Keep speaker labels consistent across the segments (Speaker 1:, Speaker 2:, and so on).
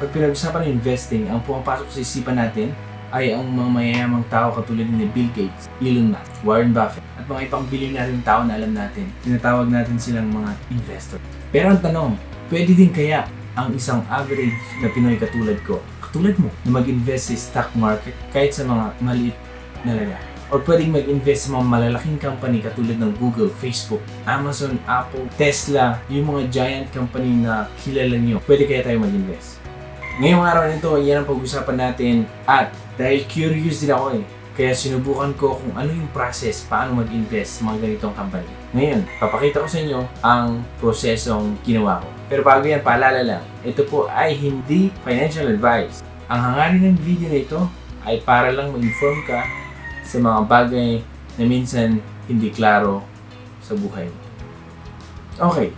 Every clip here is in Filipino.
Speaker 1: Pag pinag-usapan ng investing, ang pumapasok sa isipan natin ay ang mga mayayamang tao katulad ni Bill Gates, Elon Musk, Warren Buffett, at mga ibang bilyonaryong tao na alam natin. Tinatawag natin silang mga investor. Pero ang tanong, pwede din kaya ang isang average na Pinoy katulad ko, katulad mo, na mag-invest sa stock market kahit sa mga maliit na laga? Or pwedeng mag-invest sa mga malalaking company katulad ng Google, Facebook, Amazon, Apple, Tesla, yung mga giant company na kilala nyo. Pwede kaya tayo mag-invest? Ngayong araw nito, yan ang pag-usapan natin at dahil curious din ako eh, kaya sinubukan ko kung ano yung process, paano mag-invest sa mga ganitong company. Ngayon, papakita ko sa inyo ang prosesong ginawa ko. Pero bago yan, paalala lang, ito po ay hindi financial advice. Ang hangarin ng video na ito ay para lang ma-inform ka sa mga bagay na minsan hindi klaro sa buhay mo. Okay,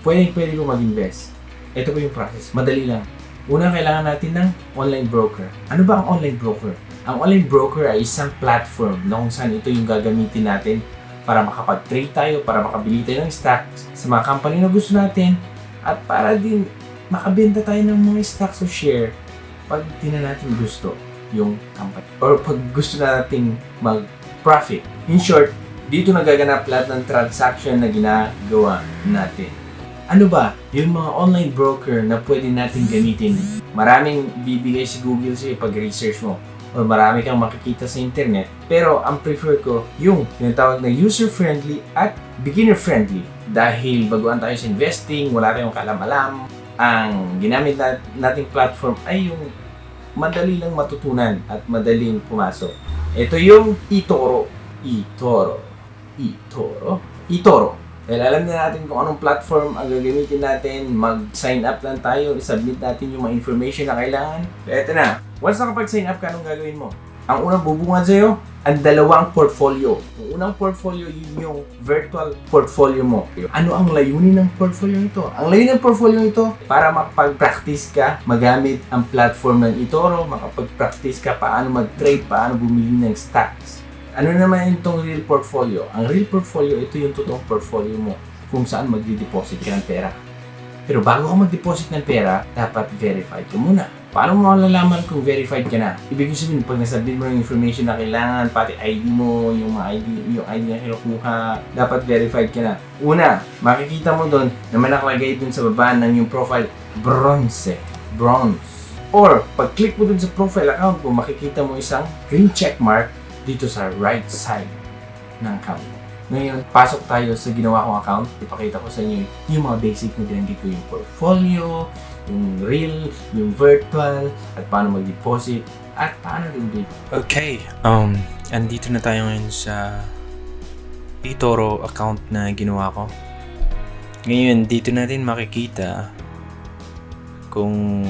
Speaker 1: pwede pwede ko mag-invest. Ito po yung process. Madali lang. Una, kailangan natin ng online broker. Ano ba ang online broker? Ang online broker ay isang platform na kung saan ito yung gagamitin natin para makapag-trade tayo, para makabili tayo ng stocks sa mga company na gusto natin at para din makabenta tayo ng mga stocks o share pag di na natin gusto yung company or pag gusto nating mag-profit. In short, dito nagaganap lahat ng transaction na ginagawa natin. Ano ba yung mga online broker na pwede natin gamitin? Maraming bibigay si Google sa'yo pag research mo or marami kang makikita sa internet. Pero ang prefer ko yung tinatawag na user-friendly at beginner-friendly. Dahil baguhan tayo sa investing, wala tayong kalam-alam, ang ginamit nat- nating platform ay yung madali lang matutunan at madaling pumasok. Ito yung eToro. eToro. eToro. eToro. Dahil alam na natin kung anong platform ang gagamitin natin, mag-sign up lang tayo, isubmit natin yung mga information na kailangan. Ito na. Once nakapag-sign up ka, anong gagawin mo? Ang unang bubungan sa'yo, ang dalawang portfolio. Yung unang portfolio, yun yung virtual portfolio mo. Ano ang layunin ng portfolio nito? Ang layunin ng portfolio nito, para makapag-practice ka, magamit ang platform ng eToro, makapag-practice ka paano mag-trade, paano bumili ng stocks. Ano naman itong real portfolio? Ang real portfolio, ito yung totoong portfolio mo kung saan magdi-deposit ka ng pera. Pero bago ka mag-deposit ng pera, dapat verified ka muna. Paano mo malalaman kung verified ka na? Ibig sabihin, pag nasabit mo yung information na kailangan, pati ID mo, yung mga ID, yung ID na kinukuha, dapat verified ka na. Una, makikita mo doon na may nakalagay doon sa baba ng yung profile, bronze. Bronze. Or, pag click mo doon sa profile account mo, makikita mo isang green check mark dito sa right side ng account. Ngayon, pasok tayo sa ginawa kong account. Ipakita ko sa inyo yung mga basic na binanggit ko yung portfolio, yung real, yung virtual, at paano mag-deposit, at paano din din.
Speaker 2: Okay, um, andito na tayo ngayon sa eToro account na ginawa ko. Ngayon, dito natin makikita kung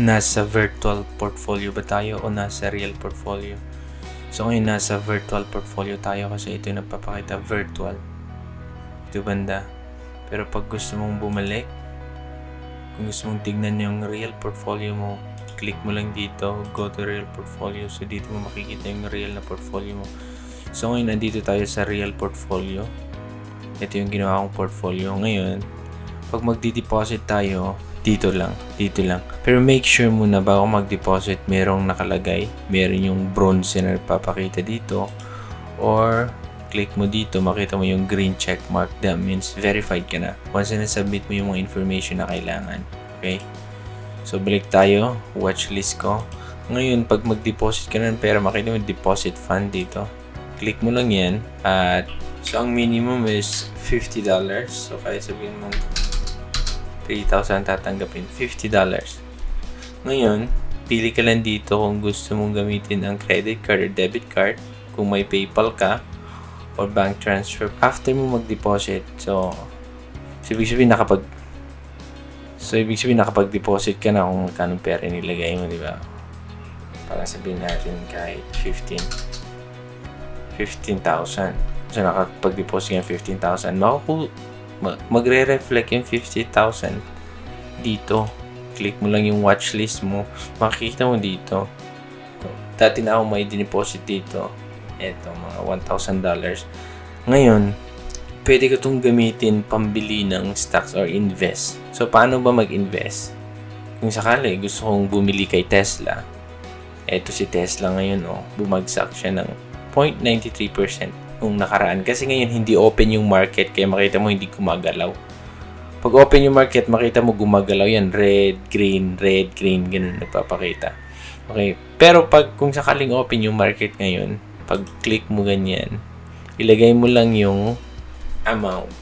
Speaker 2: nasa virtual portfolio ba tayo o nasa real portfolio. So ngayon, nasa virtual portfolio tayo kasi ito yung nagpapakita virtual. Ito banda. Pero pag gusto mong bumalik, kung gusto mong tignan yung real portfolio mo, click mo lang dito, go to real portfolio. So dito mo makikita yung real na portfolio mo. So ngayon nandito tayo sa real portfolio. Ito yung ginawa kong portfolio. Ngayon, pag magdi-deposit tayo, dito lang, dito lang. Pero make sure muna bago mag-deposit, merong nakalagay, meron yung bronze na nagpapakita dito. Or click mo dito, makita mo yung green check mark. That means verified ka na. Once na submit mo yung mga information na kailangan. Okay? So, balik tayo. Watchlist ko. Ngayon, pag mag-deposit ka ng pera, makita mo deposit fund dito. Click mo lang yan. At, so, ang minimum is $50. So, kaya sabihin mo 3,000 tatanggapin. $50. Ngayon, pili ka lang dito kung gusto mong gamitin ang credit card or debit card. Kung may PayPal ka, or bank transfer. After mo mag-deposit, so, so ibig sabihin nakapag So, ibig sabihin nakapag-deposit ka na kung magkano pera nilagay mo, di ba? Para sabihin natin kahit 15. 15,000. So, nakapag-deposit ka ng 15,000. Makuku ma- magre-reflect yung 50,000 dito. Click mo lang yung watchlist mo. Makikita mo dito. Dati na ako may dineposit dito. Eto, mga $1,000. Ngayon, pwede ko itong gamitin pambili ng stocks or invest. So, paano ba mag-invest? kung sakali gusto kong bumili kay Tesla, eto si Tesla ngayon, oh, bumagsak siya ng 0.93% nung nakaraan. Kasi ngayon, hindi open yung market, kaya makita mo hindi gumagalaw. Pag open yung market, makita mo gumagalaw yan. Red, green, red, green, ganun nagpapakita. Okay. Pero pag kung sakaling open yung market ngayon, pag click mo ganyan, ilagay mo lang yung amount.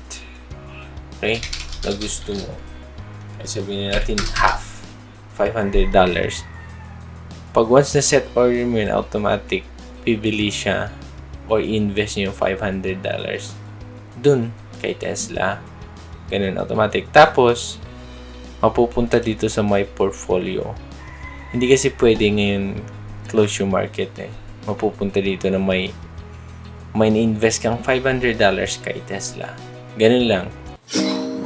Speaker 2: Okay? Na gusto mo. Ay sabihin natin half. $500. Pag once na set order mo yun, automatic, bibili siya or invest niyo yung $500 dun kay Tesla. Ganun, automatic. Tapos, mapupunta dito sa my portfolio. Hindi kasi pwede ngayon close yung market eh. Mapupunta dito na may may na-invest kang $500 kay Tesla. Ganun lang.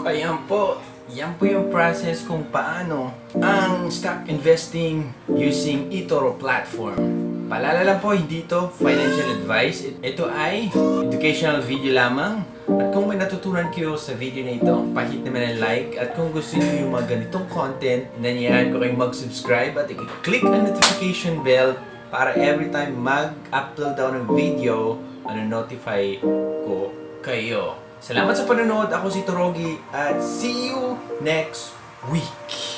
Speaker 1: Ayan po. Yan po yung process kung paano ang stock investing using eToro platform. Paalala lang po, hindi ito financial advice. Ito ay educational video lamang. At kung may natutunan kayo sa video na ito, pahit naman ang like. At kung gusto niyo yung mga ganitong content, nanyayahan ko kayong mag-subscribe at i-click ang notification bell para every time mag-upload ako ng video, ano notify ko kayo. Salamat sa panonood. Ako si Torogi at see you next week.